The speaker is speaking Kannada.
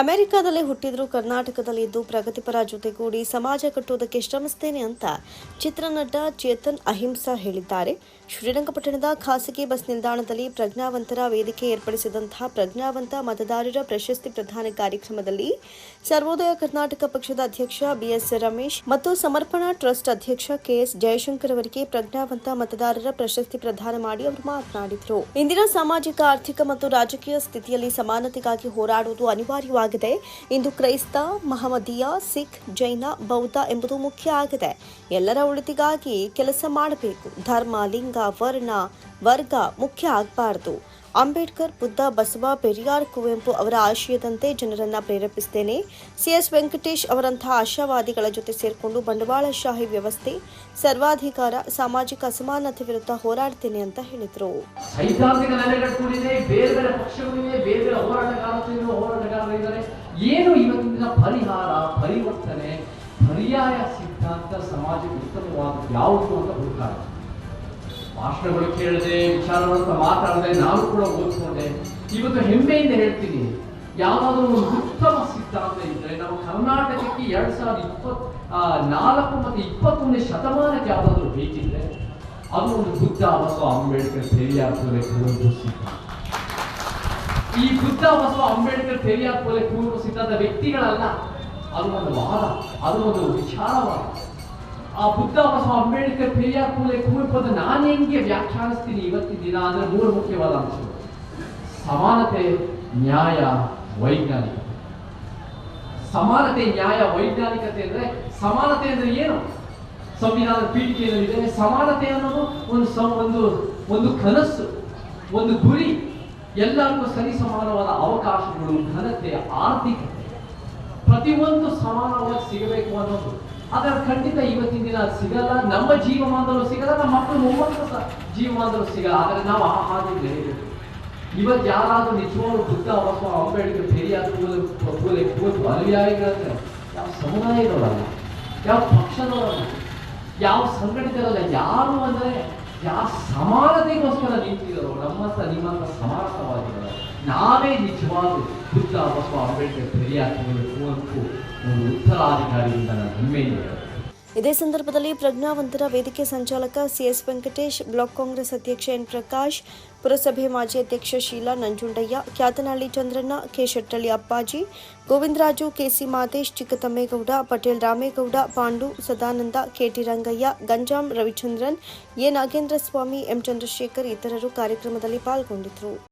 ಅಮೆರಿಕಾದಲ್ಲಿ ಹುಟ್ಟಿದ್ರು ಕರ್ನಾಟಕದಲ್ಲಿ ಇದ್ದು ಪ್ರಗತಿಪರ ಜೊತೆಗೂಡಿ ಸಮಾಜ ಕಟ್ಟುವುದಕ್ಕೆ ಶ್ರಮಿಸ್ತೇನೆ ಅಂತ ಚಿತ್ರನಟ ಚೇತನ್ ಅಹಿಂಸಾ ಹೇಳಿದ್ದಾರೆ. ಶ್ರೀರಂಗಪಟ್ಟಣದ ಖಾಸಗಿ ಬಸ್ ನಿಲ್ದಾಣದಲ್ಲಿ ಪ್ರಜ್ಞಾವಂತರ ವೇದಿಕೆ ಏರ್ಪಡಿಸಿದಂತಹ ಪ್ರಜ್ಞಾವಂತ ಮತದಾರರ ಪ್ರಶಸ್ತಿ ಪ್ರದಾನ ಕಾರ್ಯಕ್ರಮದಲ್ಲಿ ಸರ್ವೋದಯ ಕರ್ನಾಟಕ ಪಕ್ಷದ ಅಧ್ಯಕ್ಷ ಬಿಎಸ್ ರಮೇಶ್ ಮತ್ತು ಸಮರ್ಪಣಾ ಟ್ರಸ್ಟ್ ಅಧ್ಯಕ್ಷ ಕೆಎಸ್ ಜಯಶಂಕರ್ ಅವರಿಗೆ ಪ್ರಜ್ಞಾವಂತ ಮತದಾರರ ಪ್ರಶಸ್ತಿ ಪ್ರದಾನ ಮಾಡಿ ಅವರು ಮಾತನಾಡಿದರು. ಇಂದಿನ ಸಾಮಾಜಿಕ, ಆರ್ಥಿಕ ಮತ್ತು ರಾಜಕೀಯ ಸ್ಥಿತಿಯಲ್ಲಿ ಸಮಾನತೆಗಾಗಿ ಹೋರಾಡುವುದು ಅನಿವಾರ್ಯವಾಗಿದೆ ಇಂದು ಕ್ರೈಸ್ತ, ಮಹಮದಿಯ, ಸಿಖ್, ಜೈನ, ಬೌದ್ಧ ಎಂಬುದು ಮುಖ್ಯ ಆಗಿದೆ. ಎಲ್ಲರ ಉಳಿತಿಗಾಗಿ ಕೆಲಸ ಮಾಡಬೇಕು. ಧರ್ಮ, ಲಿಂಗ, ವರ್ಣ, ವರ್ಗ ಮುಖ್ಯ ಆಗಬಾರದು. ಅಂಬೇಡ್ಕರ್, ಬುದ್ಧ, ಬಸವ, ಪೆರಿಯಾರ್, ಕುವೆಂಪು ಅವರ ಆಶಯದಂತೆ ಜನರನ್ನ ಪ್ರೇರೇಪಿಸುತ್ತೇನೆ. ಸಿಎಸ್ ವೆಂಕಟೇಶ್ ಅವರಂತಹ ಆಶಾವಾದಿಗಳ ಜೊತೆ ಸೇರಿಕೊಂಡು ಬಂಡವಾಳಶಾಹಿ ವ್ಯವಸ್ಥೆ, ಸರ್ವಾಧಿಕಾರ, ಸಾಮಾಜಿಕ ಅಸಮಾನತೆ ವಿರುದ್ಧ ಹೋರಾಡ್ತೇನೆ ಅಂತ ಹೇಳಿದರು. ಕೂಡಿದೆ. ಬೇರೆ ಬೇರೆ ಪಕ್ಷಗಳಿವೆ ಬೇರೆ ಬೇರೆ ಹೋರಾಟಗಾರರು ಹೋರಾಟಗಾರರಿದ್ದಾರೆ ಏನು ಇವತ್ತಿನ ಪರಿಹಾರ, ಪರಿವರ್ತನೆ, ಪರ್ಯಾಯ ಸಿದ್ಧಾಂತ ಸಮಾಜಕ್ಕೆ ಉತ್ತಮವಾದ ಯಾವುದು ಅಂತ ಹುಡುಕಾಡ ಭಾಷಣಗಳು ಕೇಳಿದೆ ವಿಚಾರವಂತ ಮಾತಾಡದೆ ನಾನು ಕೂಡ ಓದ್ಕೊಂಡೆ. ಇವತ್ತು ಹೆಮ್ಮೆಯಿಂದ ಹೇಳ್ತೀನಿ ಯಾವಾದರೂ ಒಂದು ಉತ್ತಮ ಸಿದ್ಧಾಂತ ಇದ್ರೆ ನಾವು ಕರ್ನಾಟಕಕ್ಕೆ ಎರಡ್ ಸಾವಿರದ ಇಪ್ಪತ್ ನಾಲ್ಕು ಮತ್ತು ಇಪ್ಪತ್ತೊಂದನೇ ಶತಮಾನಕ್ಕೆ ಯಾವುದಾದ್ರೂ ಬೇಕಿದ್ರೆ ಅದು ಒಂದು ಬುದ್ಧ ಮತ್ತು ಅಂಬೇಡ್ಕರ್ ಸೇರಿಯಾಗ್ತದೆ ಸಿದ್ಧಾಂತ. ಈ ಬುದ್ಧ ಬಸವ ಅಂಬೇಡ್ಕರ್ ಪೆರಿಯಾರ್ ಪೋಲೆ ಪೂರ್ವ ಸಿದ್ಧಾಂತ ವ್ಯಕ್ತಿಗಳಲ್ಲ, ಅದು ಒಂದು ವಾದ, ಅದು ಒಂದು ವಿಚಾರವಾದ. ಆ ಬುದ್ಧ ಬಸವ ಅಂಬೇಡ್ಕರ್ ಪೆರಿಯಾರ್ ಪೋಲೆ ಕುವೆಂಪು ಅಂತ ನಾನು ಹೆಂಗೆ ವ್ಯಾಖ್ಯಾನಿಸ್ತೀನಿ ಇವತ್ತಿನ ದಿನ ಅಂದ್ರೆ ಮೂರು ಮುಖ್ಯವಾದ ಅಂಶಗಳು. ಸಮಾನತೆ, ನ್ಯಾಯ, ವೈಜ್ಞಾನಿಕ. ಸಮಾನತೆ, ನ್ಯಾಯ, ವೈಜ್ಞಾನಿಕತೆ ಅಂದ್ರೆ ಸಮಾನತೆ ಅಂದ್ರೆ ಏನು? ಸಂವಿಧಾನದ ಪೀಠಿಕೆಯಲ್ಲಿ ಸಮಾನತೆ ಅನ್ನೋದು ಒಂದು ಒಂದು ಒಂದು ಕನಸು, ಒಂದು ಗುರಿ. ಎಲ್ಲರಿಗೂ ಸರಿ ಸಮಾನವಾದ ಅವಕಾಶಗಳು, ಘನತೆ, ಆರ್ಥಿಕ ಪ್ರತಿಯೊಂದು ಸಮಾನವಾಗಿ ಸಿಗಬೇಕು ಅನ್ನೋದು. ಅದರ ಖಂಡಿತ ಇವತ್ತಿನ ದಿನ ಸಿಗಲ್ಲ. ನಮ್ಮ ಜೀವಮಾನದಲ್ಲೂ ಸಿಗಲ್ಲ, ನಮ್ಮ ಮಕ್ಕಳು ಮೊಮ್ಮಕ್ಕಳು ಜೀವಮಾನದಲ್ಲೂ ಸಿಗಲ್ಲ. ಆದರೆ ನಾವು ಆ ಹಾಗೆ ಬೆಳೆಯಬೇಕು ಇವತ್ತು ಯಾರಾದರೂ ನಿಜವಾಗ್ಲೂ ಬುದ್ಧ ಅಥವಾ ಅಂಬೇಡ್ಕರ್ ಪೆರಿಯಾರ್ ಪೂಲೆ ಕುವೆಂಪು ಅನುಯಾಯಿಗಳಂದ್ರೆ ಯಾವ ಸಮುದಾಯದವರಲ್ಲ, ಯಾವ ಪಕ್ಷದವರಲ್ಲ, ಯಾವ ಸಂಘಟನೆಗಳಲ್ಲ ಯಾರು ಅಂದರೆ, ಯಾವ ಸಮಾನತೆಗೋಸ್ಕರ ನಿಂತಿದ್ದರು ನಮ್ಮ ನಿಮ್ಮಂತ ಸಮಾನತವಾದಿಗಳು ನಾವೇ ನಿಜವಾದ ಬುದ್ಧ ಬಸವ ಅಂಬೇಡ್ಕರ್ ಸರಿಯಾಗಿ ಒಂದು ಉತ್ತರಾಧಿಕಾರಿಯಿಂದ ನಾನು ಹೆಮ್ಮೆ ಹೇಳ್ತೇನೆ. ಇದೇ ಸಂದರ್ಭದಲ್ಲಿ ಪ್ರಜ್ಞಾವಂತರ ವೇದಿಕೆ ಸಂಚಾಲಕ ಸಿಎಸ್ ವೆಂಕಟೇಶ್, ಬ್ಲಾಕ್ ಕಾಂಗ್ರೆಸ್ ಅಧ್ಯಕ್ಷ ಎನ್ ಪ್ರಕಾಶ್, ಪುರಸಭೆ ಮಾಜಿ ಅಧ್ಯಕ್ಷ Sheela Nanjundaiah Kyatanahalli Chandranna, K Shettahalli Appaji, Govindaraju KC Madesh Chikkathammegowda, Patel Ramegowda, Pandu Sadananda KT Rangaiah, Ganjam Ravichandran, A Nagendra Swamy, M Chandrashekhar ಇತರರು ಕಾರ್ಯಕ್ರಮದಲ್ಲಿ ಪಾಲ್ಗೊಂಡಿದ್ದರು.